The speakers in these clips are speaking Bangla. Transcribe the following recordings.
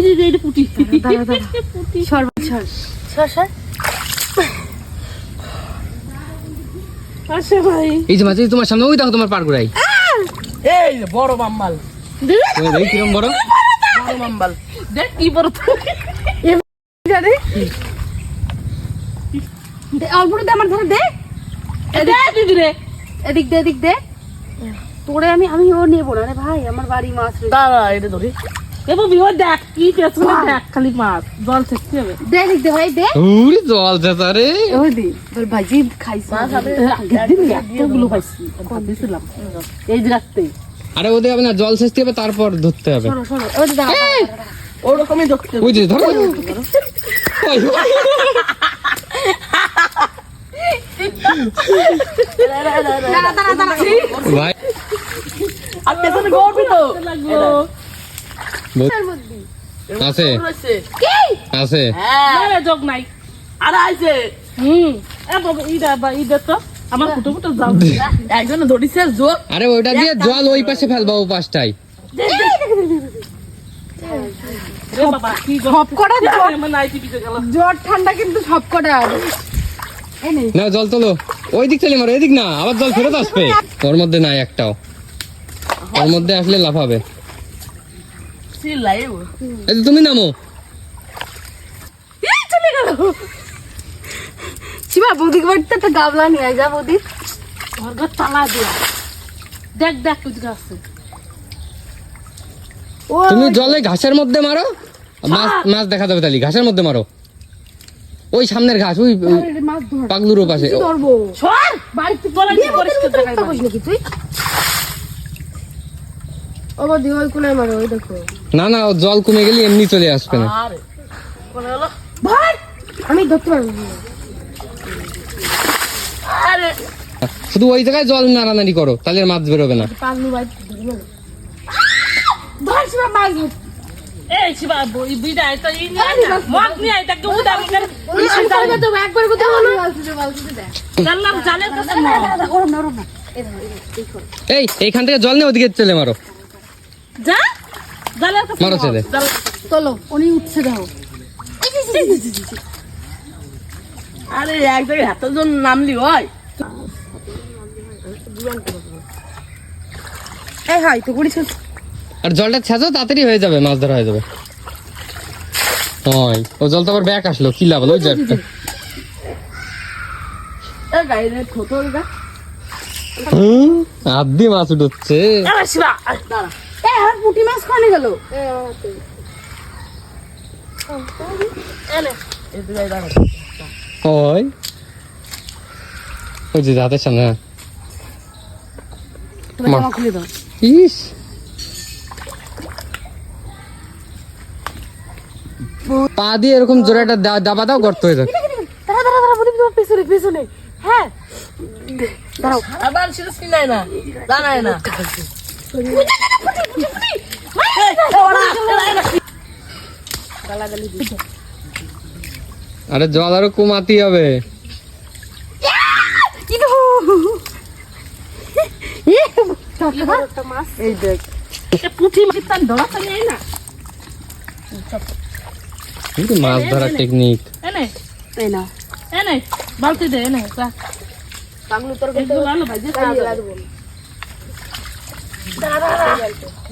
এই যে এইটা পুটি দাঁড়া, দাঁড়া। পুটি সর সর সর সর আসে ভাই এই যে মাঝে তোমার সামনে ওই দেখো তোমার পার করাই এই বড় মাম্মাল। তুমি দেখি কিরম বড়? বড় মাম্মাল। দেখ কি বড় তো। জানি দে। অল্পটা দে আমার ধরে দে। দে। এদিক দে এদিক দে। তোরে আমি আমি ও নেব না রে ভাই আমার বাড়ি মাছ দাঁড়া এটা ধরি। দেখ কি পেছনে দেখ খালি মাছ। জল থাকতে হবে। দে ভাই দে উড়ি জল চেতা রে। ওই দি তোর ভাইজি খাইছে। মাছ এতগুলো পাইছি ভাবছিলাম এই রাখতে। আরে ওদের হবে না জল শেষতে হবে তারপর ধরতে হবে। সরো সরো ওরকমই ধরতে ওই যে ধরো ভাই। আর পেছনে গড়বি তো লাগল। আছে? আছে? হ্যাঁ। যোগ নাই। আর আইছে। হুম। এ বাবা ইদা বা ইদা তো আমার ফুটো ফুটো যাও। একজনে ধরিছে জোর। আরে ওইটা দিয়ে জল ওই পাশে ফেলবা ও পাশটাই রে বাবা কি গো? সব কটা জ্বর ঠান্ডা কিন্তু সব কটা এই নে। না জল তোলো। ওই দিক চলে মারো এদিক না আবার জল ফেরত আসবে। ওর মধ্যে নাই একটাও। ওর মধ্যে আসলে লাফাবে। তুমি নামো। চলে গেল। শিবা বৌদিকে বাড়িতে একটা গাবলা নিয়ে আয় যা বৌদি। ঘর ঘর তালা দিয়া। দেখ দেখ কুচ গাছে ও তুমি জলে ঘাসের মধ্যে মারো মাছ মাছ দেখা যাবে তালি ঘাসের মধ্যে মারো। ওই সামনের ঘাস ওই পাগলুরও পাশে কি ধরবো? সর! বাড়িতে বলে দিয়ে করিস বৌদির তো মতো একটা করিস নাকি তুই ও বৌদি ওই কোনায় মারো ওই দেখো। না না ও জল কমে গেলে এমনি চলে আসবে না। আরে কোনে হলো? ভাই আমি ধরতে পারব আরে। শুধু ওই জায়গায় জল নাড়ানাড়ি করো তাহলে আর মাছ বেরোবে না। পাগলু ভাই ধর। শিবা মাছ এই শিবা বই বিদা এটা ই না। মগ নিয়ে কেউ উদা একবার জানলাম জালের কাছে এই এইখান থেকে জল নিয়ে ওদিকে চলে মারো। যা জালের কাছে মারো ছেলে। চলো উনি উঠছে দাও আরে এক জায়গায় নামলি হয় এই হাই তো করিস আর জলটা ছেঁচো তাড়াতাড়ি হয়ে যাবে মাছ ধরা হয়ে যাবে। ওই ও জল তো আবার ব্যাক আসলো কি লাভ হলো ওই হাত দিয়ে মাছ উঠছে। দাঁড়া। আর পুঁটি মাছ খানে গেল। ওই। ওই যে হাতের সামনে হ্যাঁ। ইস। পা দিয়ে এরকম জোরে একটা দাবা দাও গর্ত হয়ে যাবে দাঁড়া দাঁড়া দাঁড়া বলি তোমার পেছনে পেছনে। হ্যাঁ। দাঁড়াও। আবার সেটা চিনাই না জানাই না। আরে জল আরও কমাতে হবে। এই দেখ পুঁটি মাছ তান ধরা না কিন্তু মাছ ধরার টেকনিক এনে এই না এনে বালতি দে এনে যা পাগলু তোর ভাজি যাবে।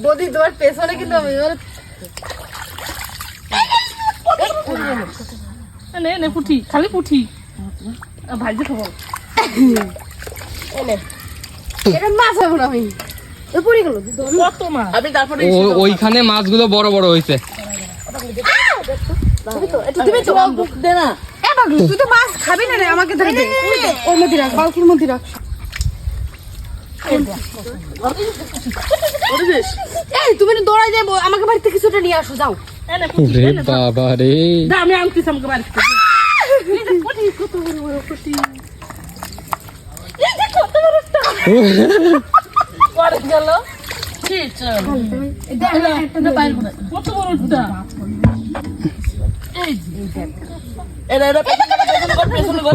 বদি তোমার পেছনে কিন্তু আমি এবার এনে এনে পুঁটি খালি আ, ভাজি খাব। এটা মাছ হব না আমি। এ পড়ে গেল কত মাছ? আমি তারপরে ওইখানে মাছগুলো বড় বড় হয়েছে। তুমি তো বুক দে না তুই তো মাছ খাবি না রে আমাকে ধরে দে। ওর মধ্যে রাখ বালতির মধ্যে রাখ। এই তুমি দৌড়াই যাব আমাকে বাড়িতে কিছুটা নিয়ে আসো যাও। রে দাও। বাবা রে। আমি আনছি আমাকে বাড়িতে। এই যে পুঁটি কত বড় বড় পুঁটি কত বড় পরে গেল ঠিক চল কত পেছনে গট।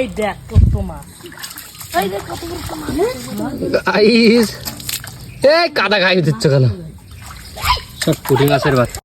এই দেখ কত খাই দিচ্ছ কেন? সব পুটি মাছের বাচ্চা।